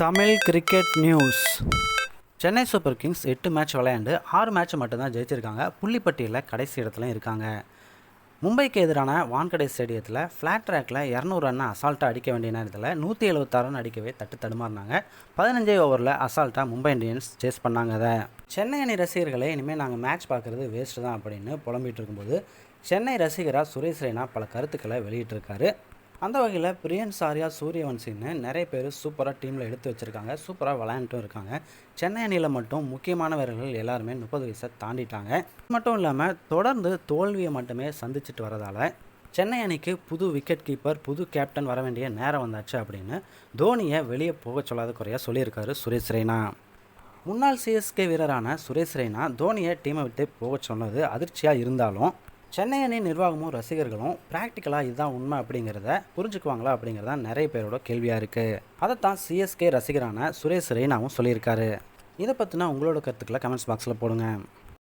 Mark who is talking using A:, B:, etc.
A: Tamil cricket news Chennai Super Kings எட்டு match விளையாண்டு ஆறு மேட்ச் மட்டும்தான் ஜெயிச்சிருக்காங்க. புள்ளிப்பட்டியில் கடைசி இடத்துல இருக்காங்க. மும்பைக்கு எதிரான வான்கடை ஸ்டேடியத்தில் ஃப்ளாட் ட்ராக்கில் இரநூறு ரன் அசால்ட்டாக அடிக்க வேண்டிய நேரத்தில் நூற்றி எழுபத்தாறு ரன் அடிக்கவே தட்டு தடுமாறினாங்க. பதினஞ்சே ஓவரில் அசால்ட்டாக மும்பை இந்தியன்ஸ் சேஸ் பண்ணாங்க அதை. சென்னை அணி ரசிகர்களே இனிமேல் நாங்கள் மேட்ச் பார்க்குறது வேஸ்ட்டு தான் அப்படின்னு புலம்பிட்டு இருக்கும்போது சென்னை ரசிகராக சுரேஷ் ரெய்னா பல கருத்துக்களை வெளியிட்டிருக்காரு. அந்த வகையில் பிரியன் சாரியா சூரியவன்சின்னு நிறைய பேர் சூப்பராக டீமில் எடுத்து வச்சுருக்காங்க. சூப்பராக விளையாண்டுட்டும் இருக்காங்க. சென்னை அணியில் மட்டும் முக்கியமான வீரர்கள் எல்லாருமே முப்பது வயசை தாண்டிட்டாங்க. இது மட்டும் இல்லாமல் தொடர்ந்து தோல்வியை மட்டுமே சந்திச்சுட்டு வரதால் சென்னை அணிக்கு புது விக்கெட் கீப்பர் புது கேப்டன் வர வேண்டிய நேரம் வந்தாச்சு அப்படின்னு தோனியை வெளியே போக சொல்லாத குறையாக சொல்லியிருக்காரு சுரேஷ் ரெய்னா. முன்னாள் சிஎஸ்கே வீரரான சுரேஷ் ரெய்னா தோனியை டீமை விட்டு போக சொன்னது அதிர்ச்சியாக இருந்தாலும் சென்னை அணி நிர்வாகமும் ரசிகர்களும் ப்ராக்டிக்கலாக இதுதான் உண்மை அப்படிங்கிறத புரிஞ்சுக்குவாங்களா அப்படிங்கிறத நிறைய பேரோட கேள்வியாக இருக்குது அதைத்தான் சிஎஸ்கே ரசிகரான சுரேஷ் ரெய்னாவும் சொல்லியிருக்காரு. இதை பற்றினா உங்களோட கருத்துக்களை கமெண்ட்ஸ் பாக்ஸில் போடுங்க.